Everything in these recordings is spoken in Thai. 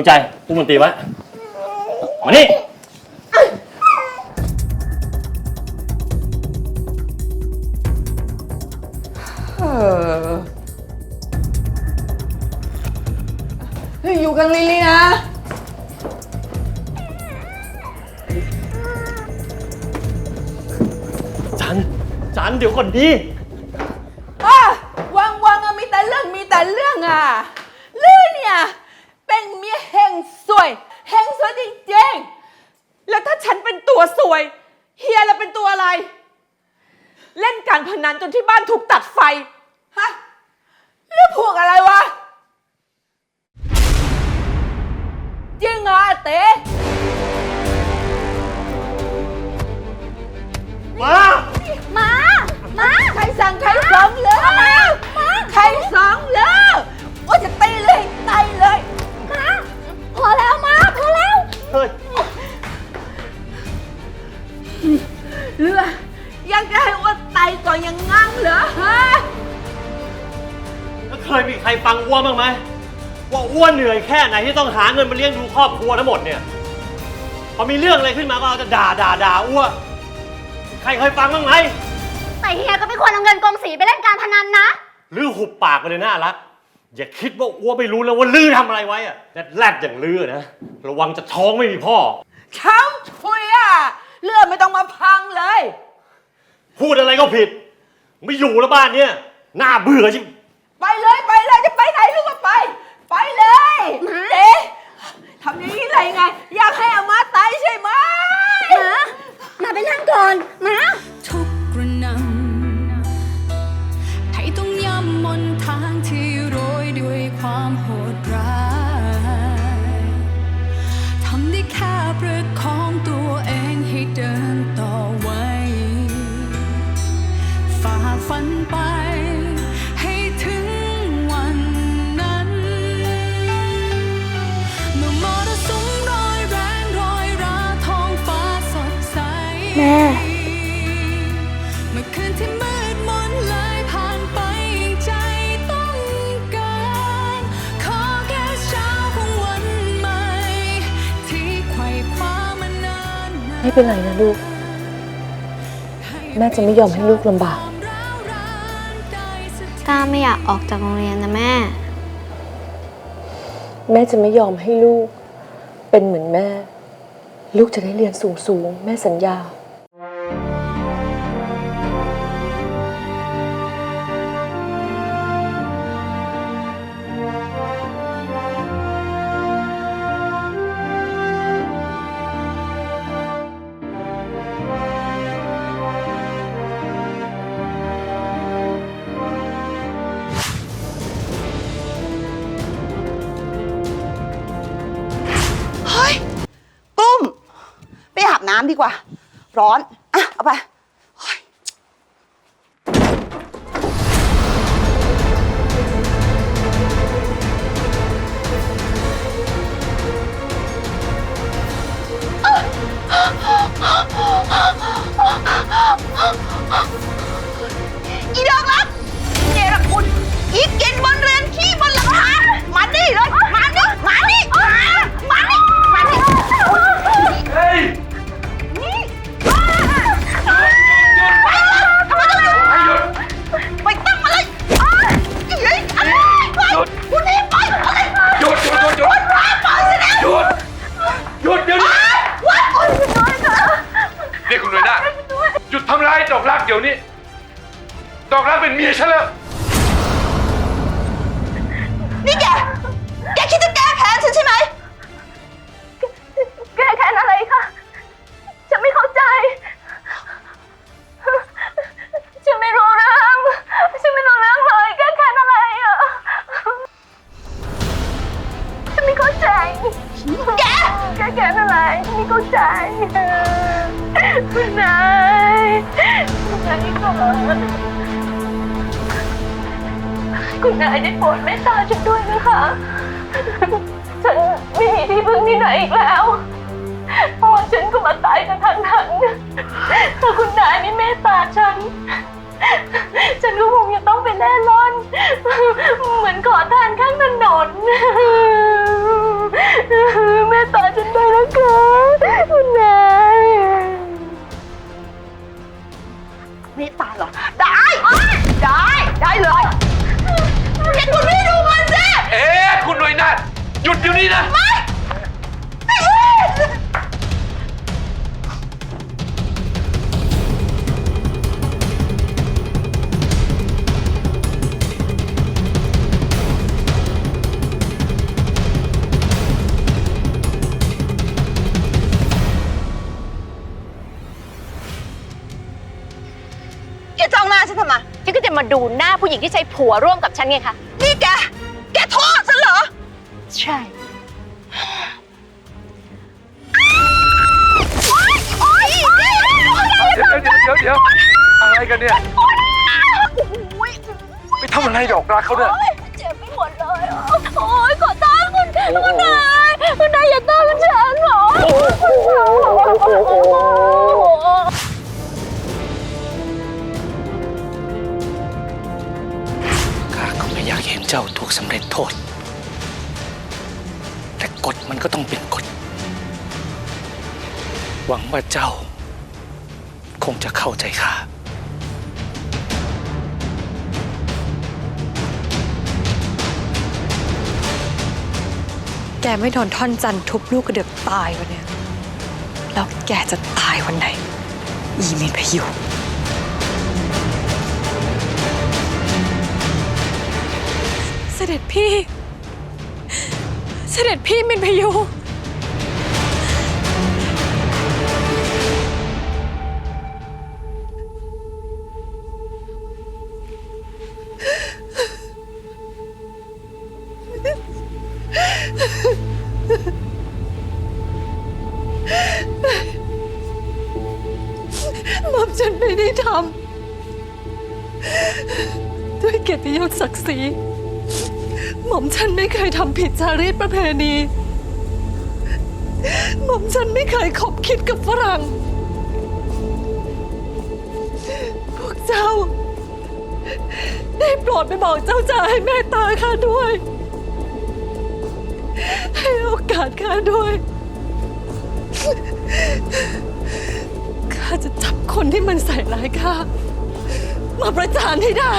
วงใจผู้มนตรีไว้มานี่เออเฮ้ยอยู่กันลิลี่นะ จันจันเดี๋ยวก่อนดี อะวังวังอะมีแต่เรื่องมีแต่เรื่องอะลื่นเนี่ย เป็นเมียเฮงสวยเฮงสวยจริงๆ แล้วถ้าฉันเป็นตัวสวย เฮียเราเป็นตัวอะไร เล่นการพนันจนที่บ้านถูกตัดไฟ ฮะเรื่องพวกอะไรวะ จริงเหรออาเต๋มา มา มา ใครสั่งใครสองเลยใคร เรือยังจะให้อ้วนไตก่อนยังงั้งเหรอฮะแล้วเคยมีใครฟังอ้วนบ้างไหมว่าอ้วนเหนื่อยแค่ไหนที่ต้องหาเงินมาเลี้ยงดูครอบครัวทั้งหมดเนี่ยพอมีเรื่องอะไรขึ้นมาก็เอาจะด่าด่าด่าอ้วนใครเคยฟังบ้างไหมแต่เฮียก็ไม่ควรเอาเงินกองสีไปเล่นการพนันนะ หรือหุบปากไปเลยน่ารัก อย่าคิดว่าอ้วนไม่รู้แล้วว่าลือทำอะไรไว้อะแรดแรดอย่างลือนะ ระวังจะท้องไม่มีพ่อช้ำชุยอะ เรือไม่ต้องมาพังเลย พูดอะไรก็ผิด ไม่อยู่แล้วบ้านเนี่ยน่าเบื่อจิ ไปเลยไปเลยจะไปไหนลูกก็ไป ไม่เป็นไรนะลูก แม่จะไม่ยอมให้ลูกลำบากความร้าวรานได้สักทีก้าไม่อยากออกจากโรงเรียนนะแม่ แม่จะไม่ยอมให้ลูก เป็นเหมือนแม่ ลูกจะได้เรียนสูงสูงๆแม่สัญญา ดีกว่า ร้อน เดี๋ยวนี้ ดอกรักเป็นเมียฉันแล้ว คุณนายได้โปรดเมตตาฉันด้วยนะคะ ฉันไม่มีที่พึ่งที่ไหนอีกแล้วพ่อฉันก็มาตายกันทันทันถ้าคุณนายไม่เมตตาฉัน ฉันก็คงจะต้องไปแล่ร่อน เหมือนขอทานข้างถนน มาดูหน้าผู้หญิงที่ใช้ผัวร่วมกับฉันไงคะนี่แก แกโทษฉันเหรอ ใช่ โอ๊ยโอ๊ยเดี๋ยวเดี๋ยวเดี๋ยวเดี๋ยวอะไรกันเนี่ยโอ๊ยไปทำอะไรดอกรักเขาเนี่ยเจ็บไปหมดเลยอะโอ๊ยขอ กสำเร็จโทษ แต่กฎมันก็ต้องเป็นกฎ หวังว่าเจ้า คงจะเข้าใจข้าแกไม่โดนท่อนจันทุบลูกกระเดือกตายวันเนี้ยแล้วแกจะตายวันไหน อีมีพยุ ด็จพี่ เสด็จพี่มินพยุหม่อมฉันไม่ได้ทำด้วยเกียรติยศศักดิ์ศรี หม่อมฉันไม่เคยทำผิดจารีตประเพณี หม่อมฉันไม่เคยคบคิดกับฝรั่ง พวกเจ้า ได้โปรดไปบอกเจ้าจ่าให้แม่ตาข้าด้วย ให้โอกาสข้าด้วย ข้าจะจับคนที่มันใส่ร้ายข้า มาประจานให้ได้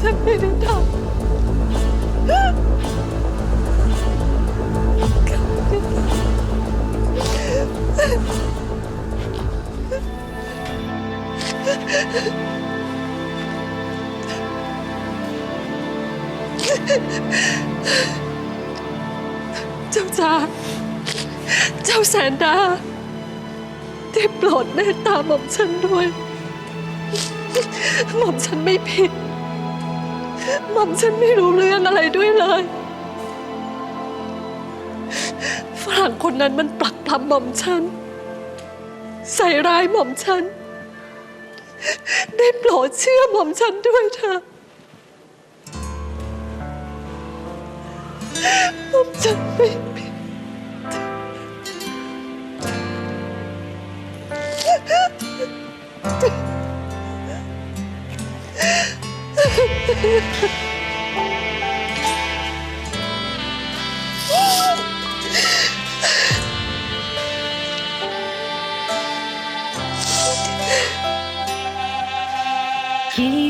ฉันไม่ได้ทำเจ้าจ้าเจ้าแสนดา ได้โปรดเมตตาหม่อมฉันด้วย หม่อมฉันไม่ผิด หม่อมฉันไม่รู้เรื่องอะไรด้วยเลย ฝรั่งคนนั้นมันปลักปลำหม่อมฉัน ใส่ร้ายหม่อมฉัน ได้โปรดเชื่อหม่อมฉันด้วยเถอะหม่อมฉันไม่ผิด กี่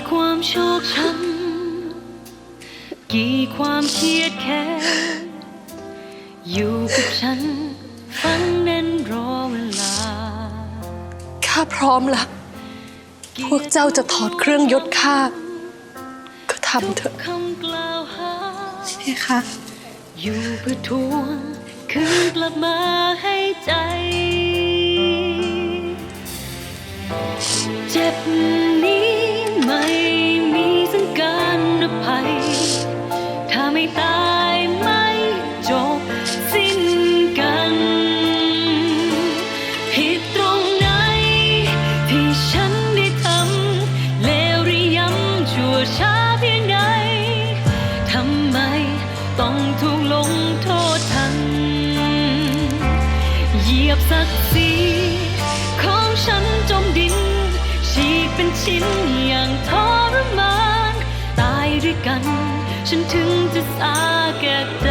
ความโชคช้ำกี่ความเครียดแค้นอยู่กับฉัน ฟังแน่นรอเวลา ข้าพร้อมละ พวกเจ้าจะถอดเครื่องยศข้าก็ ทำเถอะคำกล่าวหาพี่คะอยู่เพื่อทวงคืนกลับมาให้ใจ เจ็บนี้ไม่มีสังการอภัย ชิ้นอย่างทรมาน ตายด้วยกัน ฉันถึงจะสาแก่ใจ